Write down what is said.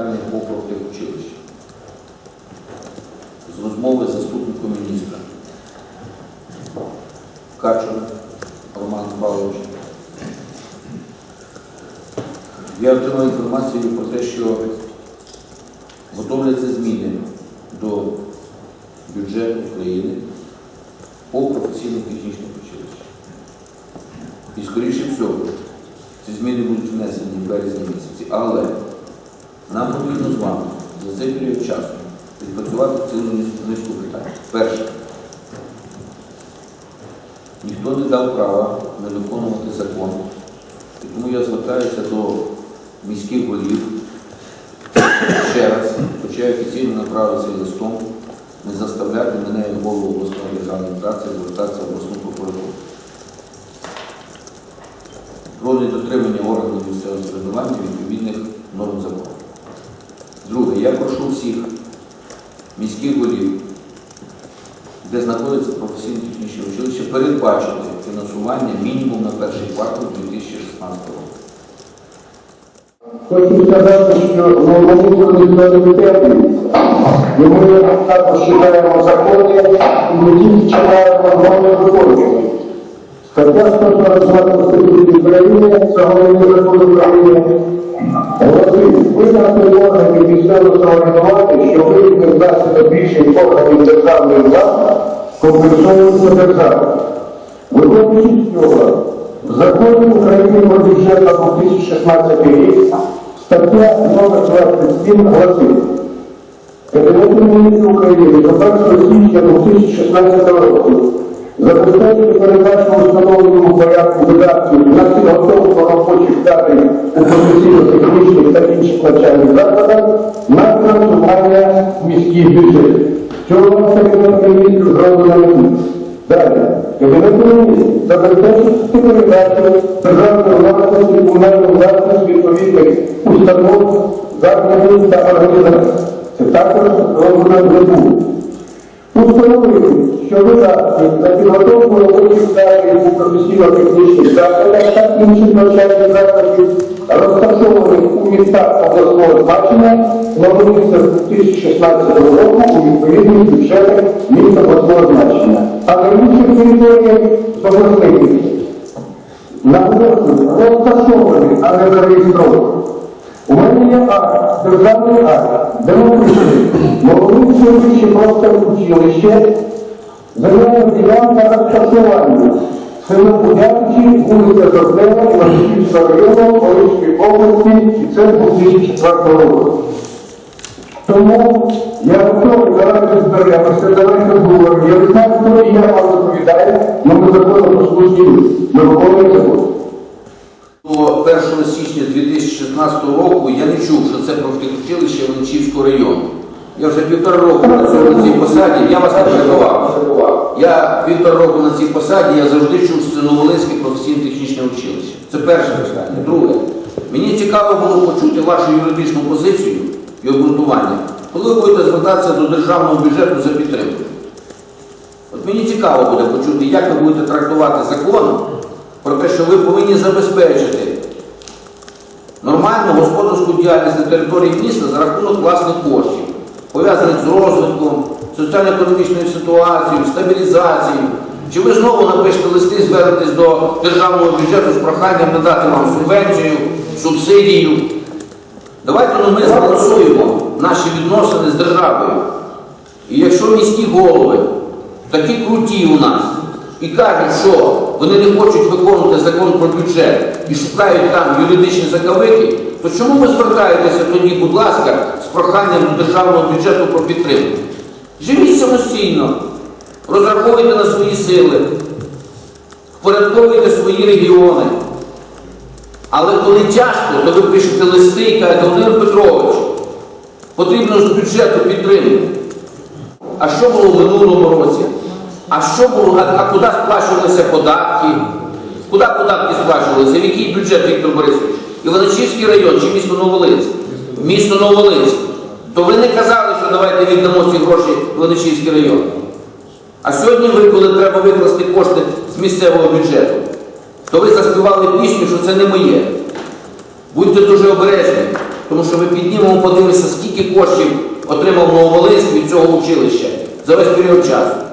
питання по профтехучилищі. З розмови з заступником міністра. Качур Роман Павлович. Я отримав інформацію про те, що готовляться зміни до бюджету України по професійно-технічних училищах. І скоріше всього, ці зміни будуть внесені в березні місяці. Але нам потрібно з вами за цей період часу відпрацювати цілу низку питань. Перше, ніхто не дав права не виконувати закон. І тому я звертаюся до міських голів ще раз, хоча я офіційно направив цей листом, не заставляти мене як голову обласної державної адміністрації звертатися в обласну прокуратуру. Про недотримання органів місцевого самоврядування відповідних норм закону. Друге, я прошу всіх міських голів, де знаходиться професійно-технічне училище, передбачити фінансування мінімум на перший квартал 2016 року. Хочу сказати, що новому пріоритети, і ми також читаємо закони, і не тільки читаємо закони виконуємо. Стаття 142 Конституції України, це головний закон України, гласить, визнати органи місцевого самоврядування, що виникне внаслідок рішень органів державної влади, компенсуються державою. Виходячи з цього, в законі України про бюджет на 2016 рік стаття номер 27 гласить, Кабінету міністрів України до 1 січня 2016 року забезпечити передачу в установленому порядку видатків на підготовку робочих кадрів у професійно-технічних та інших навчальних закладах на фінансування міських бюджетів. Цього Кабінет міністрів зроблено не буде. Далі, Кабінет міністрів забезпечить передачу державної власності комунальної власності відповідних установ, закладів та організацій. Це також зроблено буде. Установити, що видатки на підготовку робочих у професійно-технічних закладах та інших навчальних закладів, розташованих у містах обласного значення, планується з 2016 року у відповідних бюджетах міст обласного значення, а на інших територіях з. На області розташований, а не зареєстрований. У мене є акт, державний акт, де написано, Молодице вище просто училище, земельна ділянка розташування, село Будячі, вулиця Жовтнева, Іванківського району, Волинської області, і це 2004 року. Тому я готовий давайте зберемося, давайте говоримо. Я хто і я вам але ми законом послужили, ми виконуємо закон. До 1 січня 2016 року я не чув, що це профтехучилище Ленчівського району. Я вже півтора року працюю на цій посаді, я вас не передавав. Я півтора року на цій посаді, я завжди чув, що це Новолинське професійно-технічне училище. Це перше питання. Друге, мені цікаво було почути вашу юридичну позицію і обґрунтування, коли ви будете звертатися до державного бюджету за підтримку. От мені цікаво буде почути, як ви будете трактувати закон про те, що ви повинні забезпечити нормальну господарську діяльність на території міста за рахунок власних коштів, пов'язаних з розвитком, соціально-економічною ситуацією, стабілізацією. Чи ви знову напишете листи, звернетесь до державного бюджету з проханням надати вам субвенцію, субсидію? Давайте ну, ми збалансуємо наші відносини з державою. І якщо міські голови такі круті у нас і кажуть, що вони не хочуть виконувати закон про бюджет і шукають там юридичні заковики, то чому ви звертаєтеся тоді, будь ласка, з проханням до державного бюджету про підтримку? Живіть самостійно, розраховуйте на свої сили, впорядковуйте свої регіони. Але коли тяжко, то ви пишете листи і кажете, Володимир Петрович, потрібно з бюджету підтримати. А що було в минулому році? А що було, а, а куди сплачувалися податки? Куди податки сплачувалися? В який бюджет, Віктор Борисович? Іваничівський район чи місто Новолинськ? Місто Новолинськ. То ви не казали, що давайте віддамо ці гроші в Іваничівський район. А сьогодні ви, коли треба викласти кошти з місцевого бюджету, то ви заспівали пісню, що це не моє. Будьте дуже обережні. тому що ми піднімемо, подивимося, скільки коштів отримав Нововолинськ від цього училища за весь період часу.